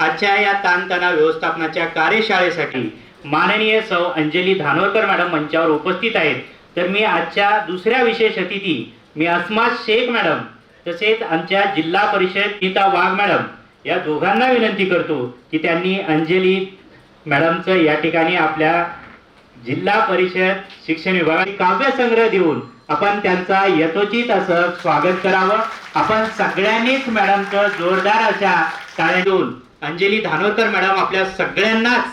आजच्या या ताणतणाव व्यवस्थापनाच्या कार्यशाळेसाठी माननीय सौ अंजली धानोरकर मॅडम मंचावर उपस्थित आहेत. तर मी आजच्या दुसऱ्या विशेष अतिथी मी अस्मात शेख मॅडम तसेच आमच्या जिल्हा परिषद गीता वाघ मॅडम या दोघांना विनंती करतो की त्यांनी अंजली मॅडमचं या ठिकाणी आपल्या जिल्हा परिषद शिक्षण विभागाने काव्यसंग्रह देऊन आपण त्यांचा यथोचित असं स्वागत करावं. आपण सगळ्यांनीच मॅडमचं जोरदार अशा टाळ्या देऊन अंजली धानोरकर मॅडम आपल्या सगळ्यांनाच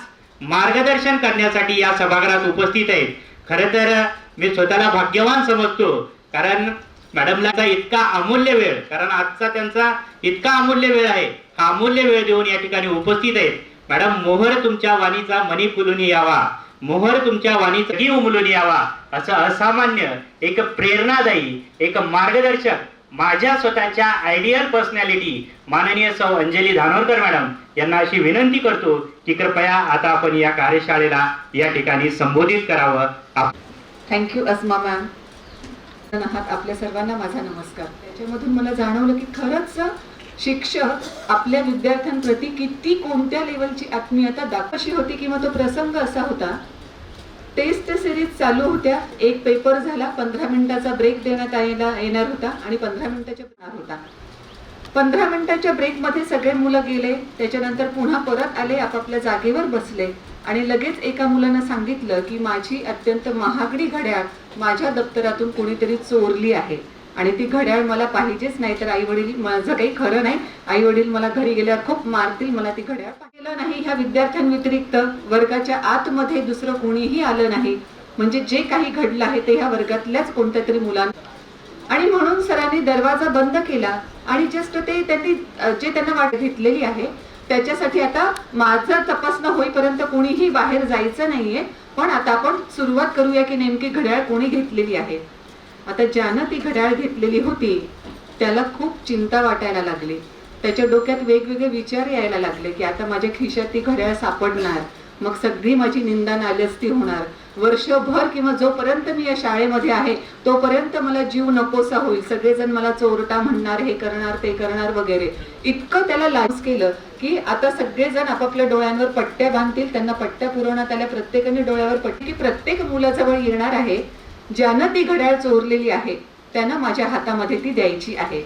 मार्गदर्शन करण्यासाठी या सभागृहात उपस्थित आहेत. खरं तर मी स्वतःला भाग्यवान समजतो कारण मॅडमला इतका अमूल्य वेळ कारण आजचा त्यांचा इतका अमूल्य वेळ आहे हा अमूल्य वेळ देऊन या ठिकाणी उपस्थित आहेत. मॅडम मोहर तुमच्या वाणीचा मनी फुलून यावा मोहर तुमच्या वाणीचा उमलून यावा असं असामान्य एक प्रेरणादायी एक मार्गदर्शक माझ्या स्वतःच्या आयडियल पर्सनॅलिटी माननीय सौ अंजली धानोरकर मॅडम यांना अशी विनंती करतो की कृपया आता आपण या कार्यशाळेला या ठिकाणी संबोधित करावं. थँक्यू अस्मा मॅम आहात आपल्या सर्वांना माझा नमस्कार. त्याच्यामधून मला जाणवलं की खरंच शिक्षक आपल्या विद्यार्थ्यांप्रती किती कोणत्या लेवलची आत्मीयता दाखवशी होती किंवा तो प्रसंग असा होता टेस्ट सिरीज चालू होत्या. एक पेपर झाला. पंधरा मिनिटाचा ब्रेक देण्यात यायला येणार होता आणि पंधरा मिनिटाच्या होणार होता. पंधरा मिनिटाच्या ब्रेकमध्ये सगळे मुलं गेले. त्याच्यानंतर पुन्हा परत आले आपापल्या जागेवर बसले आणि लगेच एका मुलानं सांगितलं की माझी अत्यंत महागडी घड्याळ माझ्या दप्तरातून कोणीतरी चोरली आहे. आणि ती घड्याळ मला पाहिजेच नाही तर आई वडील माझं काही खरं नाही. आई वडील मला घरी गेल्यावर खूप मारतील मला ती घड्याळ पाहिलं नाही. ह्या विद्यार्थ्यांव्यतिरिक्त वर्गाच्या आतमध्ये दुसरं कोणीही आलं नाही. म्हणजे जे काही घडलं आहे ते ह्या वर्गातल्याच कोणत्या तरी मुलांना आणि म्हणून सरांनी दरवाजा बंद केला आणि जस्ट ते त्यांनी जे त्यांना वाट घेतलेली आहे त्याच्यासाठी आता माझं तपासणं होईपर्यंत कोणीही बाहेर जायचं नाहीये. पण आता आपण सुरुवात करूया की नेमकी घड्याळ कोणी घेतलेली आहे. आता ज्यानं ती घड्याळ घेतलेली होती त्याला खूप चिंता वाटायला लागली. त्याच्या डोक्यात वेगवेगळे विचार यायला लागले की आता माझ्या खिशात ती घड्याळ सापडणार. मग सगळी माझी निंदा नालस्ती होणार. वर्षभर किंवा जोपर्यंत मी या शाळेमध्ये आहे तोपर्यंत मला जीव नकोसा होईल. सगळेजण मला चोरटा म्हणणार हे करणार ते करणार वगैरे. इतकं त्याला लाज केलं की आता सगळेजण आपापल्या डोळ्यांवर पट्ट्या बांधतील त्यांना पट्ट्या पुरवण्यात आल्या प्रत्येकाने डोळ्यावर पट्टी प्रत्येक मुलाजवळ येणार आहे ज्यानं ती घड्याळ चोरलेली आहे त्यानं माझ्या हातामध्ये ती द्यायची आहे.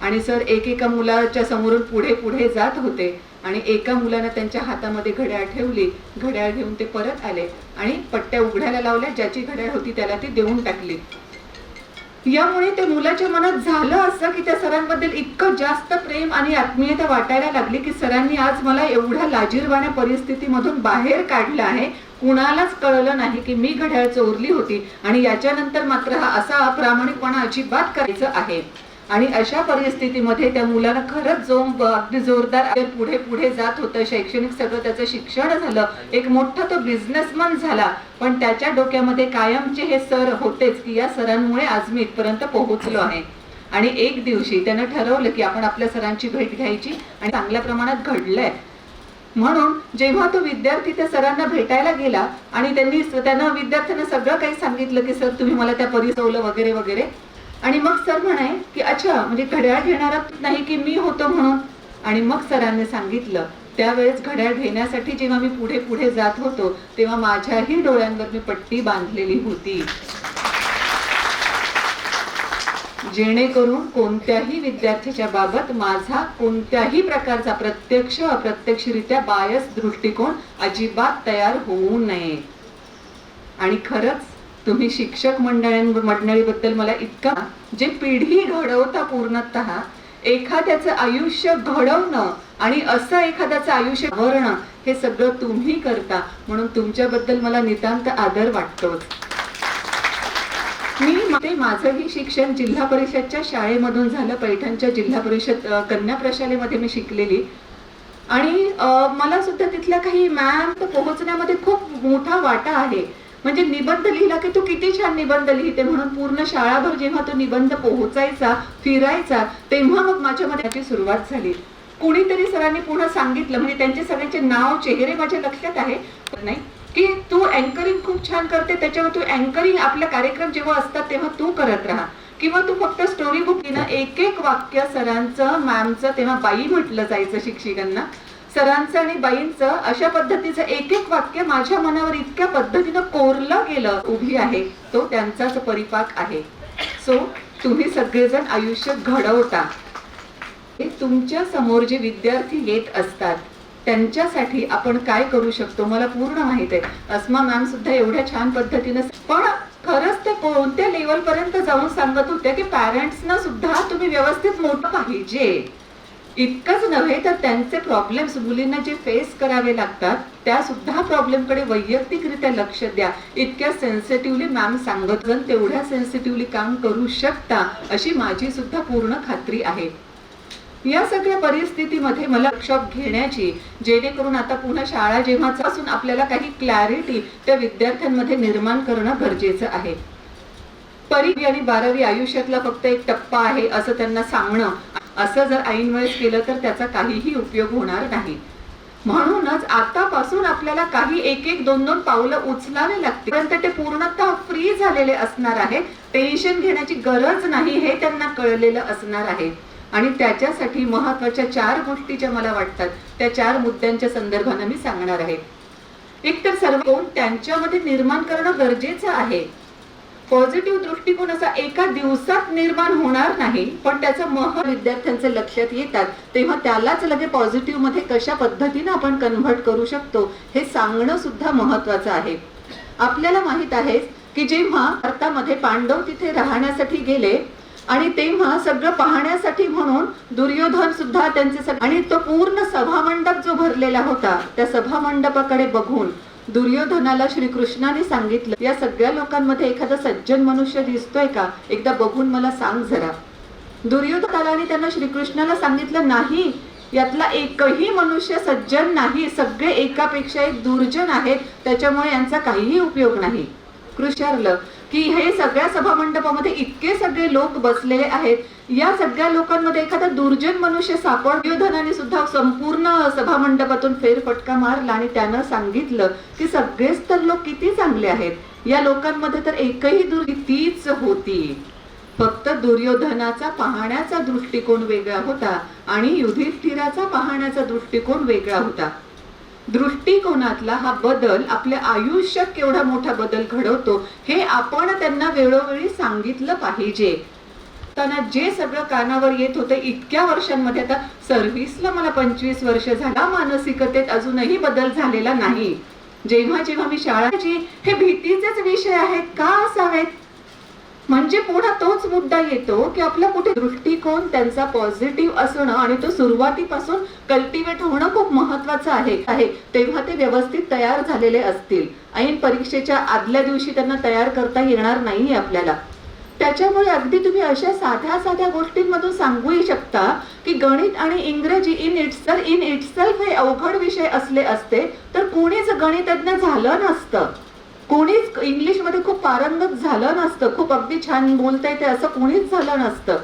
आणि सर एकेका मुलाच्या समोरून पुढे पुढे जात होते आणि एका मुलानं त्यांच्या हातामध्ये घड्याळ ठेवली घड्याळ घेऊन ते परत आले आणि पट्ट्या उघडायला लावल्या ज्याची घड्याळ होती त्याला ती देऊन टाकली. यामुळे त्या मुलाच्या मनात झालं असं की त्या सरांबद्दल इतकं जास्त प्रेम आणि आत्मीयता वाटायला लागली की सरांनी आज मला एवढ्या लाजीरवाण्या परिस्थितीमधून बाहेर काढलं आहे कुणालाच कळलं नाही की मी घड्याळ चोरली होती आणि याच्यानंतर मात्र हा असा अप्रामाणिकपणा अजिबात करायचं आहे. आणि अशा परिस्थितीमध्ये त्या मुलाला खरंच जो अगदी जोरदार पुढे पुढे जात होतं शैक्षणिक सगळं त्याचं शिक्षण झालं एक मोठा तो बिझनेसमॅन झाला पण त्याच्या डोक्यामध्ये कायमचे हे सर होतेच की या सरांमुळे आज मी इथपर्यंत पोहोचलो आहे. आणि एक दिवशी त्यानं ठरवलं की आपण आपल्या सरांची भेट घ्यायची आणि चांगल्या प्रमाणात घडलंय. म्हणून जेव्हा तो विद्यार्थी त्या सरांना भेटायला गेला आणि त्यांनी त्यांना विद्यार्थ्यांना सगळं काही सांगितलं की सर तुम्ही मला त्या परिसवलं वगैरे वगैरे. आणि मग सर म्हणाय की अच्छा म्हणजे घड्याळ घेणारा नाही की मी होतो म्हणून? आणि मग सरांनी सांगितलं त्यावेळेस घड्याळ घेण्यासाठी जेव्हा मी पुढे पुढे जात होतो तेव्हा माझ्याही डोळ्यांवर मी पट्टी बांधलेली होती. जेणेकरून कोणत्याही विद्यार्थ्याच्या बाबत माझा कोणत्याही प्रकारचा प्रत्यक्ष अप्रत्यक्षरित्या बायस दृष्टिकोन अजिबात तयार होऊ नये. आणि खरंच तुम्ही शिक्षक मंडळ मंडळीबद्दल मला इतका जे पिढी घडवता पूर्णतः एखाद्याचं आयुष्य घडवणं आणि असं एखाद्याचं आयुष्य भरणं हे सगळं तुम्ही करता. म्हणून तुमच्याबद्दल मला नितांत आदर वाटतोच. मी ते माझंही शिक्षण जिल्हा परिषदच्या शाळेमधून झालं पैठणच्या जिल्हा परिषद कन्या प्रशालेमध्ये मी शिकलेली. आणि मला सुद्धा तिथल्या काही मॅम पोहोचण्यामध्ये खूप मोठा वाटा आहे. म्हणजे निबंध लिहिला की तू किती छान निबंध लिहिते म्हणून पूर्ण शाळाभर जेव्हा तो निबंध पोहोचायचा फिरायचा तेव्हा मग माझ्यामध्ये त्याची सुरुवात झाली. कुणीतरी सरांनी पुन्हा सांगितलं म्हणजे त्यांचे सगळ्यांचे नाव चेहरे माझ्या लक्षात आहे पण नाही. की तू अँकरिंग खूप छान करते त्याच्यावर तू अँकरिंग आपला कार्यक्रम जेव्हा असतात तेव्हा तू करत राहा. किंवा तू फक्त स्टोरी बुक ना एक एक वाक्य सरांचं मॅमचं तेव्हा बाई म्हटलं जायचं शिक्षिकांना. सरांचं आणि बाईंचं अशा पद्धतीचं एक एक वाक्य माझ्या मनावर इतक्या पद्धतीनं कोरलं गेलं उभी आहे तो त्यांचाच परिपाक आहे. सो तुम्ही सगळेजण आयुष्य घडवता. हे तुमच्यासमोर जे विद्यार्थी येत असतात त्यांच्यासाठी आपण काय करू शकतो? मला पूर्ण माहीत आहे. अस्मा मॅम सुद्धा एवढ्या छान पद्धतीनं पण खरंच ते कोणत्या लेवल पर्यंत जाऊन सांगत होत्या की पॅरेंट्सना सुद्धा तुम्ही व्यवस्थित मोठं पाहिजे? इतकंच नव्हे तर त्यांचे प्रॉब्लेम्स मुलींना जे फेस करावे लागतात त्या सुद्धा प्रॉब्लेमकडे वैयक्तिकरित्या लक्ष द्या. इतक्या सेन्सिटिव्हली मॅम सांगत जण तेवढ्या सेन्सिटिव्हली काम करू शकता अशी माझी सुद्धा पूर्ण खात्री आहे. या सगळ्या परिस्थितीमध्ये मला वर्कशॉप घेण्याची जेणेकरून आता पुन्हा शाळा जेव्हा असून आपल्याला काही क्लॅरिटी त्या विद्यार्थ्यांमध्ये निर्माण करणं गरजेचं आहे. परीवी आणि बारावी आयुष्यातला फक्त एक टप्पा आहे असं त्यांना सांगणं. असं जर ऐनवेळेस केलं तर त्याचा काहीही उपयोग होणार नाही. म्हणूनच आतापासून आपल्याला काही एक एक दोन दोन पावलं उचलावे लागतील. पर्यंत ते पूर्णतः फ्री झालेले असणार आहे. टेन्शन घेण्याची गरज नाही हे त्यांना कळलेलं असणार आहे. आणि त्याच्यासाठी महत्त्वाच्या चार गोष्टी ज्या मला वाटतात त्या चार मुद्द्यांच्या संदर्भानं मी सांगणार आहे. एक तर सर्व कोण त्यांच्यामध्ये निर्माण करणं गरजेचं आहे. पॉझिटिव्ह दृष्टिकोन असा एका दिवसात निर्माण होणार नाही पण त्याचं मह विद्यार्थ्यांच्या लक्षात येतात तेव्हा त्यालाच लगे पॉझिटिव्हमध्ये कशा पद्धतीने आपण कन्व्हर्ट करू शकतो हे सांगणं सुद्धा महत्वाचं आहे. आपल्याला माहीत आहे की जेव्हा भारतामध्ये पांडव तिथे राहण्यासाठी गेले आणि तेव्हा सगळं पाहण्यासाठी म्हणून दुर्योधन सुद्धा त्यांचे सगळे आणि तो पूर्ण सभामंडप जो भरलेला होता त्या सभामंडपाकडे बघून दुर्योधनाला श्रीकृष्णाने सांगितलं या सगळ्या लोकांमध्ये एखादा सज्जन मनुष्य दिसतोय का? एकदा बघून मला सांग जरा. दुर्योधनाने त्यांना श्रीकृष्णाला सांगितलं नाही यातला एकही मनुष्य सज्जन नाही सगळे एकापेक्षा एक दुर्जन आहेत त्याच्यामुळे यांचा काहीही उपयोग नाही. कृष्णारलं की हे सगळ्या सभामंडपामध्ये इतके सगळे लोक बसलेले आहेत. या सगळ्या लोकांमध्ये एखादा दुर्जन मनुष्य सापड योधनाने सुद्धा संपूर्ण सभामंडपातून फेरफटका मारला आणि त्यानं सांगितलं की सगळेच तर लोक किती चांगले आहेत. या लोकांमध्ये तर एकही दुर्गी तीच होती. फक्त दुर्योधनाचा पाहण्याचा दृष्टिकोन वेगळा होता आणि युधिष्ठिराचा पाहण्याचा दृष्टिकोन वेगळा होता. दृष्टिकोनातला हा बदल आपल्या आयुष्यात केवढा मोठा बदल घडवतो हे आपण त्यांना वेळोवेळी सांगितलं पाहिजे. त्यांना जे सगळं कानावर येत होतं इतक्या वर्षांमध्ये आता सर्व्हिसला मला पंचवीस वर्ष झाला. मानसिकतेत अजूनही बदल झालेला नाही. जेव्हा जेव्हा मी शाळाची हे भीतीचेच विषय आहेत का असावेत? म्हणजे पुन्हा तोच मुद्दा येतो की आपला कुठे दृष्टिकोन त्यांचा पॉझिटिव्ह असणं आणि तो सुरुवातीपासून कल्टिवेट होणं खूप महत्वाचं आहे. आहे. तेव्हा ते व्यवस्थित तयार झालेले असतील. ऐन परीक्षेच्या आदल्या दिवशी त्यांना तयार करता येणार नाहीये आपल्याला. त्याच्यामुळे अगदी तुम्ही अशा साध्या साध्या गोष्टींमधून सांगूही शकता की गणित आणि इंग्रजी इन इट्स इन इट्सल्फ हे अवघड विषय असले असते तर कोणीच गणितज्ञ झालं नसतं. कोणीच इंग्लिशमध्ये खूप पारंगत झालं नसतं. खूप अगदी छान बोलता येते असं कोणीच झालं नसतं.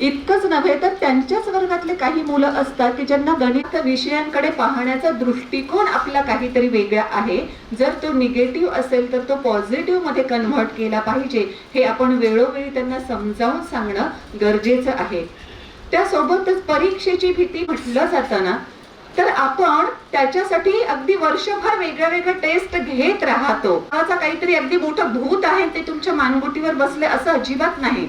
इतकंच नव्हे तर त्यांच्याच वर्गातले काही मुलं असतात की ज्यांना गणित विषयांकडे पाहण्याचा दृष्टिकोन आपला काहीतरी वेगळा आहे. जर तो निगेटिव्ह असेल तर तो पॉझिटिव्हमध्ये कन्व्हर्ट केला पाहिजे. हे आपण वेळोवेळी त्यांना समजावून सांगणं गरजेचं आहे. त्यासोबतच परीक्षेची भीती म्हटलं जाताना तर आपण त्याच्यासाठी अगदी वर्षभर वेगळ्या वेगळ्या टेस्ट घेत राहतो. माझा काहीतरी अगदी मोठं भूत आहे ते तुमच्या मानगुटीवर बसले असं अजिबात नाही.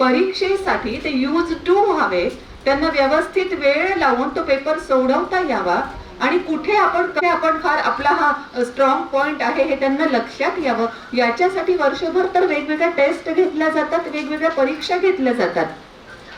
परीक्षेसाठी ते यूज टू व्हावे त्यांना व्यवस्थित वेळ लावून तो पेपर सोडवता यावा. आणि कुठे आपण आपण फार आपला हा स्ट्रॉंग पॉइंट आहे हे त्यांना लक्षात यावं. याच्यासाठी वर्षभर तर वेगवेगळ्या टेस्ट घेतल्या जातात वेगवेगळ्या परीक्षा घेतल्या जातात.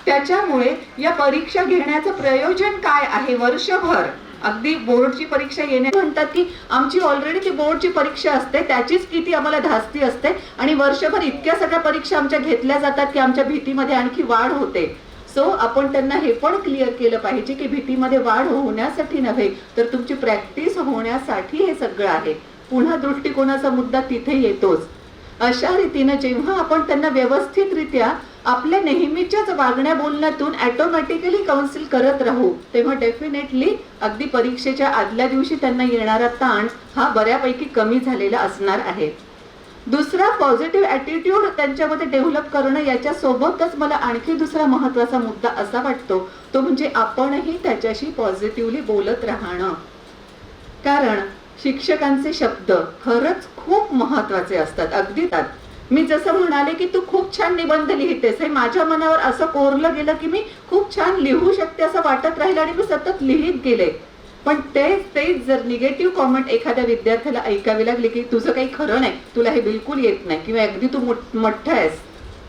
त्याच्यामुळे या परीक्षा घेण्याचं प्रयोजन काय आहे वर्षभर? अगदी बोर्डची परीक्षा येणे म्हणतात की आमची ऑलरेडी ती बोर्डची परीक्षा असते त्याचीच किती आम्हाला धास्ती असते आणि वर्षभर इतक्या सगळ्या परीक्षा आमच्या घेतल्या जातात की आमच्या भीतीमध्ये आणखी वाढ होते. सो आपण त्यांना हे पण क्लिअर केलं पाहिजे की भीतीमध्ये वाढ होण्यासाठी नव्हे तर तुमची प्रॅक्टिस होण्यासाठी हे सगळं आहे. पुन्हा दृष्टिकोनाचा मुद्दा तिथे येतोच. अशा रीतीनं जेव्हा आपण त्यांना व्यवस्थितरित्या आपल्या नेहमीच्याच वागण्या बोलण्यातून ॲटोमॅटिकली काउन्सिल करत राहू तेव्हा डेफिनेटली अगदी परीक्षेच्या आदल्या दिवशी त्यांना येणारा ताण हा बऱ्यापैकी कमी झालेला असणार आहे. दुसरा पॉझिटिव्ह ॲटिट्यूड त्यांच्यामध्ये डेव्हलप करणं याच्यासोबतच मला आणखी दुसरा महत्त्वाचा मुद्दा असा वाटतो तो म्हणजे आपणही त्याच्याशी पॉझिटिव्हली बोलत राहणं. कारण शिक्षकांचे शब्द खरंच खूप महत्त्वाचे असतात अगदी त्यात. मी जसं म्हणाले की तू खूप छान निबंध लिहितेस हे माझ्या मनावर असं कोरलं गेलं की मी खूप छान लिहू शकते असं वाटत राहिलं आणि मी सतत लिहित गेले. पण तेच तेच जर निगेटिव्ह कॉमेंट एखाद्या विद्यार्थ्याला ऐकावी लागली की तुझं काही खरं नाही तुला हे बिलकुल येत नाही किंवा अगदी तू मोठ- मोठं आहेस.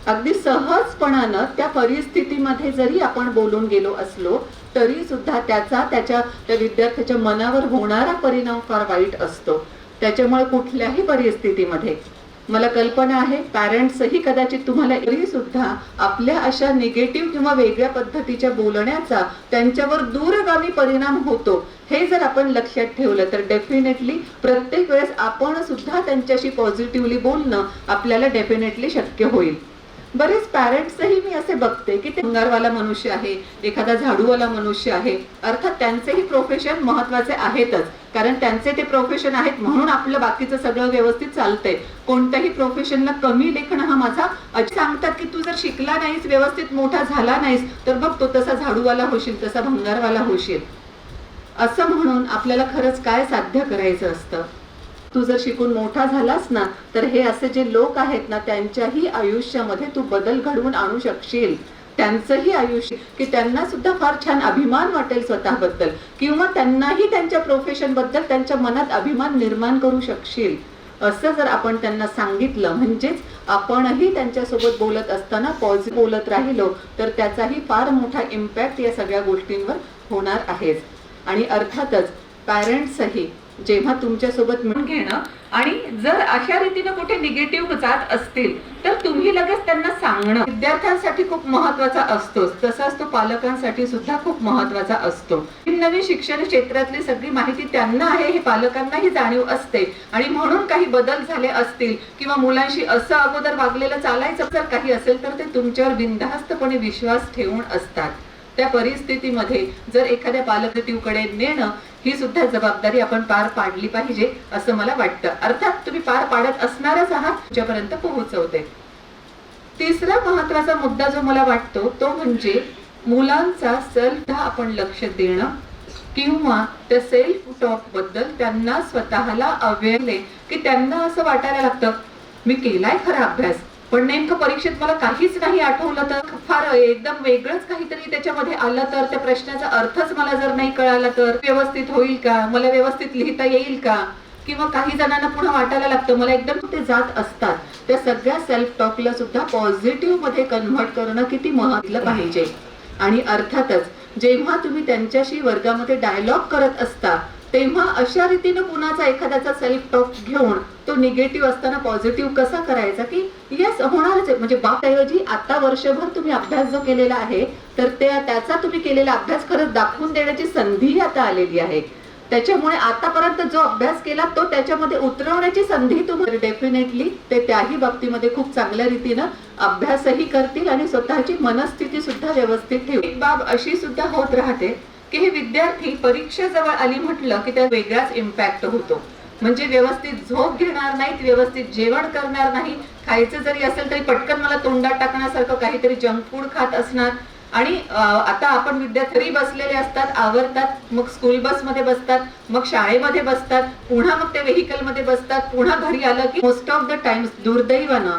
अगदी सहजपणानं त्या परिस्थितीमध्ये जरी आपण बोलून गेलो असलो तरी सुद्धा त्याचा त्याच्या त्या विद्यार्थ्याच्या मनावर होणारा परिणाम फार वाईट असतो. त्याच्यामुळे कुठल्याही परिस्थितीमध्ये मला कल्पना आहे पॅरेंट्सही कदाचित तुम्हाला तरी सुद्धा आपल्या अशा निगेटिव्ह किंवा वेगळ्या पद्धतीच्या बोलण्याचा त्यांच्यावर दूरगामी परिणाम होतो हे जर आपण लक्षात ठेवलं तर डेफिनेटली प्रत्येक वेळेस आपण सुद्धा त्यांच्याशी पॉझिटिव्हली बोलणं आपल्याला डेफिनेटली शक्य होईल. बरेच पॅरेंट्सही मी असे बघते की ते भंगारवाला मनुष्य आहे एखादा झाडूवाला मनुष्य आहे. अर्थात त्यांचेही प्रोफेशन महत्त्वाचे आहेतच. कारण त्यांचे ते प्रोफेशन आहेत म्हणून आपलं बाकीचं सगळं व्यवस्थित चालतंय. कोणत्याही प्रोफेशनला कमी लेखणं हा माझा सांगतात की तू जर शिकला नाहीस व्यवस्थित मोठा झाला नाहीस तर बघ तो तसा झाडूवाला होशील तसा भंगारवाला होशील. असं म्हणून आपल्याला खरंच काय साध्य करायचं असतं? तू जर शिकून मोठा झालास ना तर हे असे जे लोक आहेत ना त्यांच्याही आयुष्यामध्ये तू बदल घडवून आणू शकशील. त्यांचंही आयुष्य की त्यांना सुद्धा फार छान अभिमान वाटेल स्वतःबद्दल. किंवा त्यांनाही त्यांच्या प्रोफेशनबद्दल त्यांच्या मनात अभिमान निर्माण करू शकशील. असं जर आपण त्यांना सांगितलं म्हणजेच आपणही त्यांच्यासोबत बोलत असताना पॉझिटिव्ह बोलत राहिलो तर त्याचाही फार मोठा इम्पॅक्ट या सगळ्या गोष्टींवर होणार आहेच आणि अर्थातच पॅरेंट्सही जेव्हा तुमच्यासोबत मिळून घेणं. आणि जर अशा रीतीनं कुठे निगेटिव्ह जात असतील तर तुम्ही लगेच त्यांना सांगणं. विद्यार्थ्यांसाठी खूप महत्त्वाचा असतोच. तसाच तो पालकांसाठी सुद्धा खूप महत्त्वाचा असतो. नवीन शिक्षण क्षेत्रातली सगळी माहिती त्यांना आहे हे पालकांनाही जाणीव असते. आणि म्हणून काही बदल झाले असतील किंवा मुलांशी असं अगोदर वागलेलं चालायचं जर काही असेल तर ते तुमच्यावर बिनधास्तपणे विश्वास ठेवून असतात. त्या परिस्थितीमध्ये जर एखाद्या पालकतीवकडे नेणं ही सुद्धा जबाबदारी आपण पार पाडली पाहिजे असं मला वाटतं. अर्थात तुम्ही पार पाडत असणारच आहात तुमच्यापर्यंत पोहोचवते. तिसरा महत्त्वाचा मुद्दा जो मला वाटतो तो म्हणजे मुलांचा सेल्फ आपण लक्ष देणं किंवा त्या सेल्फ टॉकबद्दल त्यांना स्वतःला अवेअरले की त्यांना असं वाटायला लागतं मी केलाय खरा अभ्यास. पण नेमकं परीक्षेत मला काहीच नाही आठवलं तर फार एकदम वेगळंच काहीतरी त्याच्यामध्ये आलं तर त्या प्रश्नाचा अर्थच मला जर नाही कळाला तर व्यवस्थित होईल का? मला व्यवस्थित लिहिता येईल का? किंवा काही जणांना पुन्हा वाटायला लागतं. मला एकदम ते जात असतात. त्या सगळ्या सेल्फ टॉकला सुद्धा पॉझिटिव्हमध्ये कन्व्हर्ट करणं किती महत्वलं पाहिजे. आणि अर्थातच जेव्हा तुम्ही त्यांच्याशी वर्गामध्ये डायलॉग करत असता तेव्हा अशा रीतीनं कुणाचा एखाद्याचा सेल्फ टॉक घेऊन तो निगेटिव्ह असताना पॉझिटिव्ह कसा करायचा की येस होणारच आहे. म्हणजे बापऐवजी आता वर्षभर तुम्ही अभ्यास जो केलेला आहे तर त्या त्याचा तुम्ही केलेला अभ्यास खरंच दाखवून देण्याची संधी आता आलेली आहे. त्याच्यामुळे आतापर्यंत जो अभ्यास केला तो त्याच्यामध्ये उतरवण्याची संधी तुम्हाला डेफिनेटली ते त्याही बाबतीमध्ये खूप चांगल्या रीतीनं अभ्यासही करतील आणि स्वतःची मनस्थिती सुद्धा व्यवस्थित ठेवतील. एक बाब अशी सुद्धा होत राहते की हे विद्यार्थी परीक्षेजवळ आली म्हटलं की त्या वेगळाच इम्पॅक्ट होतो. म्हणजे व्यवस्थित झोप घेणार नाहीत व्यवस्थित जेवण करणार नाही खायचं जरी असेल तरी पटकन मला तोंडात टाकण्यासारखं काहीतरी जंक फूड खात असणार. आणि आता आपण विद्यार्थी बसलेले असतात आवरतात मग स्कूल बसमध्ये बसतात मग शाळेमध्ये बसतात पुन्हा मग ते व्हेकलमध्ये बसतात पुन्हा घरी आलं की मोस्ट ऑफ द टाइम्स दुर्दैवानं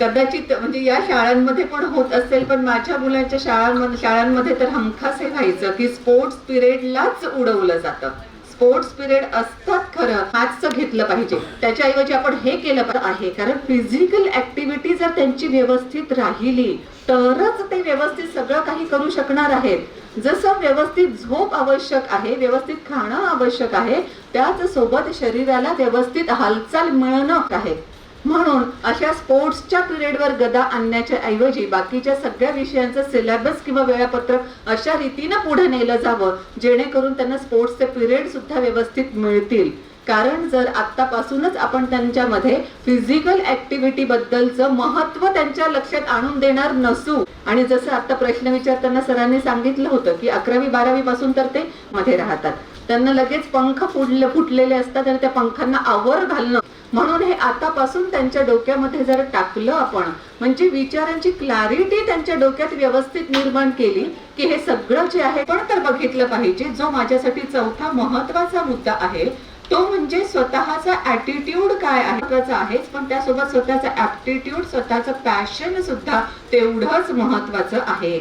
कदाचित म्हणजे या शाळांमध्ये पण होत असेल पण माझ्या मुलांच्या शाळांमध्ये शाळांमध्ये तर हमखास हे व्हायचं की स्पोर्ट्स पिरियडलाच उडवलं जातं. स्पोर्ट्स पिरियड असतात खरं मॅथ्सचं घेतलं पाहिजे. त्याच्याऐवजी आपण हे केलं पाहिजे. आहे. कारण फिजिकल ऍक्टिव्हिटी जर त्यांची व्यवस्थित राहिली तरच ते व्यवस्थित सगळं काही करू शकणार आहेत. जसं व्यवस्थित झोप आवश्यक आहे व्यवस्थित खाणं आवश्यक आहे त्याच सोबत शरीराला व्यवस्थित हालचाल मिळणं आहे. म्हणून अशा स्पोर्ट्सच्या पिरियडवर गदा आणण्याच्या ऐवजी बाकीच्या सगळ्या विषयांचं सिलेबस किंवा वेळापत्रक अशा रीतीनं पुढे नेलं जावं जेणेकरून त्यांना स्पोर्ट्सचे पिरियड सुद्धा व्यवस्थित मिळतील. कारण जर आत्तापासूनच आपण त्यांच्यामध्ये फिजिकल ऍक्टिव्हिटी बद्दलचं महत्त्व त्यांच्या लक्षात आणून देणार नसू आणि जसं आता प्रश्न विचारताना सरांनी सांगितलं होतं की अकरावी बारावी पासून तर ते मध्ये राहतात. त्यांना लगेच पंख फुडले फुटलेले असतात आणि त्या पंखांना आवर घालणं. म्हणून हे आतापासून त्यांच्या डोक्यामध्ये जर टाकलं आपण म्हणजे विचारांची क्लॅरिटी त्यांच्या डोक्यात व्यवस्थित निर्माण केली की हे सगळं जे आहे पण तर बघितलं पाहिजे जो माझ्यासाठी चौथा महत्त्वाचा मुद्दा आहे तो म्हणजे स्वतःचा ऍटिट्यूड काय आहे? महत्त्वाचा आहेच पण त्यासोबत स्वतःचा ऍप्टिट्यूड स्वतःचं पॅशन सुद्धा तेवढंच महत्वाचं आहे.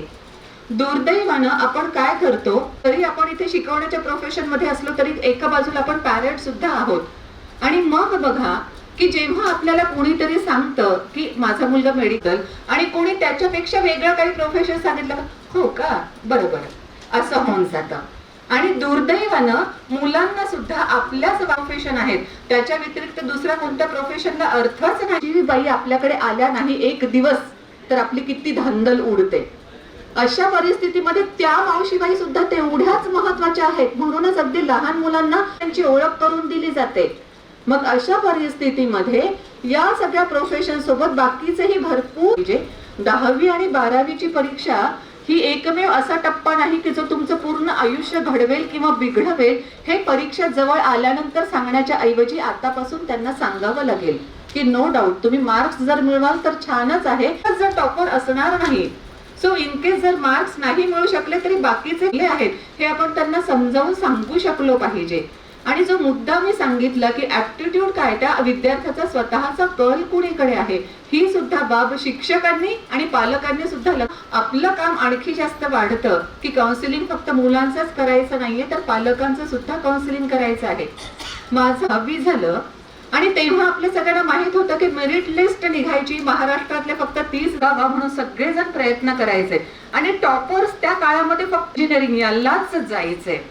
दुर्दैवानं आपण काय करतो तरी आपण इथे शिकवण्याच्या प्रोफेशनमध्ये असलो तरी एका बाजूला आपण पॅरेंट सुद्धा आहोत. आणि मग बघा की जेव्हा आपल्याला कोणीतरी सांगतं की माझा मुलगा मेडिकल आणि कोणी त्याच्यापेक्षा वेगळं काही प्रोफेशन सांगितलं हो का? बरोबर. असं होऊन जातं. आणि दुर्दैवानं मुलांना सुद्धा आपल्याच प्रोफेशन आहेत. त्याच्या व्यतिरिक्त दुसऱ्या कोणत्या प्रोफेशनला अर्थच नाही. बाई आपल्याकडे आल्या नाही एक दिवस तर आपली किती धांदल उडते. अशा परिस्थितीमध्ये त्या मावशीबाई सुद्धा तेवढ्याच महत्त्वाच्या आहेत. म्हणूनच अगदी लहान मुलांना त्यांची ओळख करून दिली जाते. मग अशा परिस्थितीमध्ये या सगळ्या प्रोफेशन सोबत बाकीचेही भरपूर म्हणजे दहावी आणि बारावीची परीक्षा ही एकमेव असा टप्पा नाही की जो तुमचं पूर्ण आयुष्य घडवेल किंवा बिघडवेल हे परीक्षा जवळ आल्यानंतर सांगण्याच्या ऐवजी आतापासून त्यांना सांगावं लागेल. की नो डाऊट तुम्ही मार्क्स जर मिळवाल तर छानच आहे. जर टॉपर असणार नाही सो इन केस जर मार्क्स नाही मिळू शकले तरी बाकीचे जे आहेत हे आपण त्यांना समजावून सांगू शकलो पाहिजे. आणि जो मुद्दा मी सांगितला की ऍप्टिट्यूड काय त्या विद्यार्थ्याचा स्वतःचा कल कुणीकडे आहे? ही सुद्धा बाब शिक्षकांनी आणि पालकांनी सुद्धा आपलं काम आणखी जास्त वाढतं. की काउन्सिलिंग फक्त मुलांचंच करायचं नाहीये तर पालकांचं सुद्धा काउन्सिलिंग करायचं आहे. माझं हवी झालं आणि तेव्हा आपल्या सगळ्यांना माहीत होतं की मेरिट लिस्ट निघायची. महाराष्ट्रातले फक्त तीस गावा म्हणून सगळेजण प्रयत्न करायचे. आणि टॉपर्स त्या काळामध्ये फक्त इंजिनिअरिंग यालाच जायचे.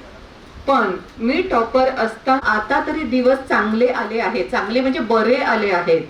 पण मी टॉपर असता आता तरी दिवस चांगले आले आहेत चांगले म्हणजे बरे आले आहेत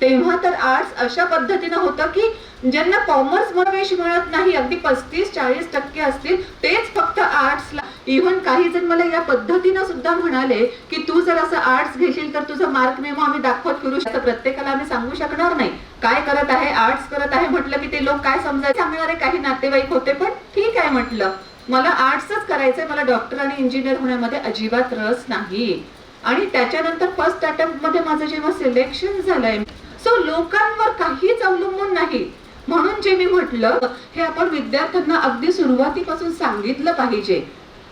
तेव्हा तर आर्ट्स अशा पद्धतीनं होतं की ज्यांना कॉमर्स प्रवेश मिळत नाही अगदी पस्तीस चाळीस टक्के असतील तेच फक्त आर्ट्सला इव्हन काही जण मला या पद्धतीनं सुद्धा म्हणाले की तू जर असं आर्ट्स घेशील तर तुझा मार्क मेमो आम्ही दाखवत फिरू शकतो. प्रत्येकाला आम्ही सांगू शकणार नाही. काय करत आहे? आर्ट्स करत आहे म्हटलं की ते लोक काय समजायचे? सांगणारे काही नातेवाईक होते पण ठीक आहे म्हटलं. मला आर्ट्सच करायचंय. मला डॉक्टर आणि इंजिनियर होण्यामध्ये अजिबात रस नाही. आणि त्याच्यानंतर फर्स्ट अटेम्प्टमध्ये माझं जेव्हा सिलेक्शन झालंय सो लोकांवर काहीच अवलंबून नाही. म्हणून जे मी म्हटलं हे आपण विद्यार्थ्यांना अगदी सुरुवातीपासून सांगितलं पाहिजे.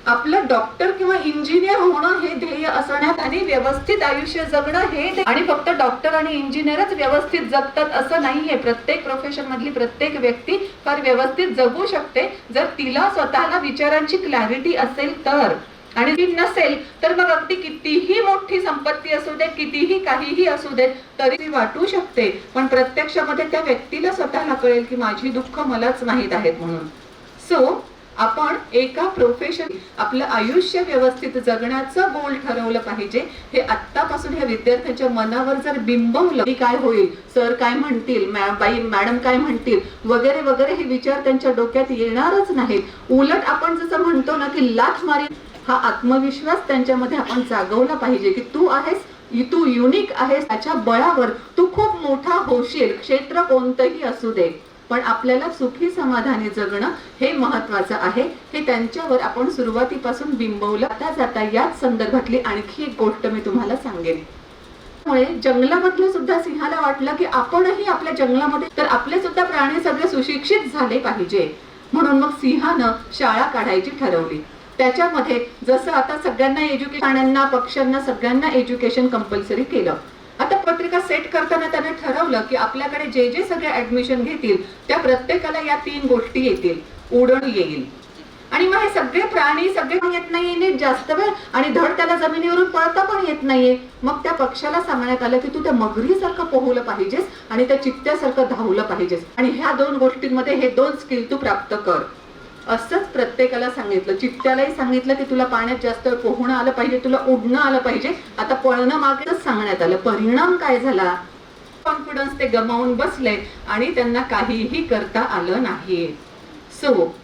आपलं डॉक्टर किंवा इंजिनियर होणं हे ध्येय असण्यात आणि व्यवस्थित आयुष्य जगणं हे आणि फक्त डॉक्टर आणि इंजिनियरच व्यवस्थित जगतात असं नाहीये. प्रत्येक प्रोफेशन मधली प्रत्येक व्यक्ती फार व्यवस्थित जगू शकते. जर तिला स्वतःला विचारांची क्लॅरिटी असेल तर. आणि ती नसेल तर मग अगदी कितीही मोठी संपत्ती असू दे कितीही काहीही असू दे तरी ती वाटू शकते. पण प्रत्यक्षामध्ये त्या व्यक्तीला स्वतःला कळेल की माझी दुःख मलाच माहीत आहेत म्हणून. सो आपण एका प्रोफेशन आपलं आयुष्य व्यवस्थित जगण्याचं गोल ठरवलं पाहिजे. हे आत्तापासून ह्या विद्यार्थ्यांच्या मनावर जर बिंबवलं की काय होईल? सर काय म्हणतील? मॅ- बाई मॅडम काय म्हणतील? वगैरे वगैरे हे विचार त्यांच्या डोक्यात येणारच नाहीत. उलट आपण जसं म्हणतो ना की लाथ मारी हा आत्मविश्वास त्यांच्यामध्ये आपण जागवला पाहिजे की तू आहेस तू युनिक आहेस त्याच्या बळावर तू खूप मोठा होशील. क्षेत्र कोणतंही असू दे. पण आपल्याला सुखी समाधानी जगणं हे महत्वाचं आहे. हे त्यांच्यावर आपण सुरुवातीपासून बिंबवलं. जाता जाता याच संदर्भातली आणखी एक गोष्ट मी तुम्हाला सांगेन. त्यामुळे जंगलामधलं सुद्धा सिंहाला वाटलं की आपणही आपल्या जंगलामध्ये तर आपले सुद्धा प्राणी सगळे सुशिक्षित झाले पाहिजे. म्हणून मग सिंहानं शाळा काढायची ठरवली. त्याच्यामध्ये जसं आता सगळ्यांना एज्युकेशन प्राण्यांना पक्ष्यांना सगळ्यांना एज्युकेशन कंपल्सरी केलं. आता पत्रिका सेट करताना त्याने ठरवलं की आपल्याकडे जे जे सगळे ऍडमिशन घेतील त्या प्रत्येकाला या तीन गोष्टी येतील. उडण येईल. आणि मग हे सगळे प्राणी सगळे पण येत नाहीये नीट जास्त वेळ आणि धड त्याला जमिनीवरून पळता पण येत नाहीये. मग त्या पक्षाला सांगण्यात आलं की तू त्या मगरीसारखं पोहलं पाहिजेस आणि त्या चित्त्यासारखं धावलं पाहिजेस. आणि ह्या दोन गोष्टींमध्ये हे दोन स्किल तू प्राप्त कर. असंच प्रत्येकाला सांगितलं. चित्त्यालाही सांगितलं की तुला पाण्यात जास्त वेळ पोहणं आलं पाहिजे तुला उडणं आलं पाहिजे. आता पळणं मागेच सांगण्यात आलं. परिणाम काय झाला? कॉन्फिडन्स ते गमावून बसले आणि त्यांना काहीही करता आलं नाही. सो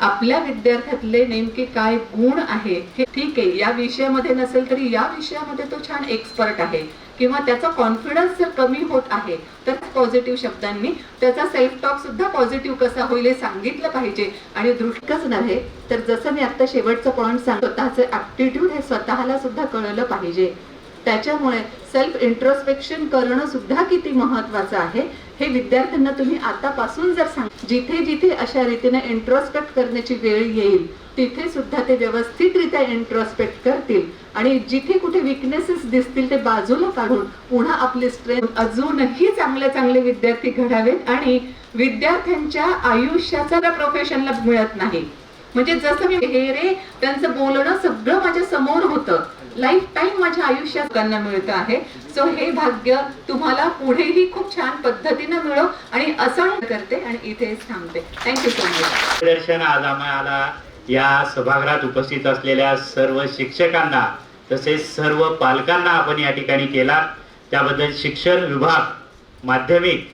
आपल्या विद्यार्थ्यातले नेमके काय गुण आहे हे ठीक आहे. या विषयामध्ये नसेल तरी या विषयामध्ये तो छान एक्सपर्ट आहे. किंवा त्याचा कॉन्फिडन्स जर कमी होत आहे तर पॉझिटिव्ह शब्दांनी त्याचा सेल्फ टॉक सुद्धा पॉझिटिव्ह कसा होईल हे सांगितलं पाहिजे. आणि दृष्टच नव्हे तर जसं मी आता शेवटचं पॉईंट सांग स्वतःचं ऍप्टिट्यूड हे स्वतःला सुद्धा कळलं पाहिजे. त्याच्यामुळे सेल्फ इंट्रोस्पेक्शन करणं सुद्धा किती महत्वाचं आहे. हे विद्यार्थ्यांना तुम्ही आतापासून जर सांग जिथे जिथे अशा रीतीने इंट्रोस्पेक्ट करण्याची वेळ येईल तिथे सुद्धा ते व्यवस्थितरित्या इंट्रोस्पेक्ट करतील. आणि जिथे कुठे विकनेसेस दिसतील ते बाजूला काढून पुन्हा आपली स्ट्रेंथ अजूनही चांगले चांगले विद्यार्थी घडावेत आणि विद्यार्थ्यांच्या आयुष्याचा प्रोफेशनला मिळत नाही. म्हणजे जसं मी हे रे त्यांचं बोलणं सगळं माझ्यासमोर होतं. लाईफ टाईम माझ्या आयुष्यात त्यांना मिळतं आहे. सो हे भाग्य तुम्हाला पुढेही खूप छान पद्धतीनं मिळो आणि असं करते आणि इथेच थांबते. थँक्यू सो मच दर्शन आज आम्हाला या सभागृहात उपस्थित असलेल्या सर्व शिक्षकांना तसेच सर्व पालकांना आपण या ठिकाणी केला. त्याबद्दल शिक्षण विभाग माध्यमिक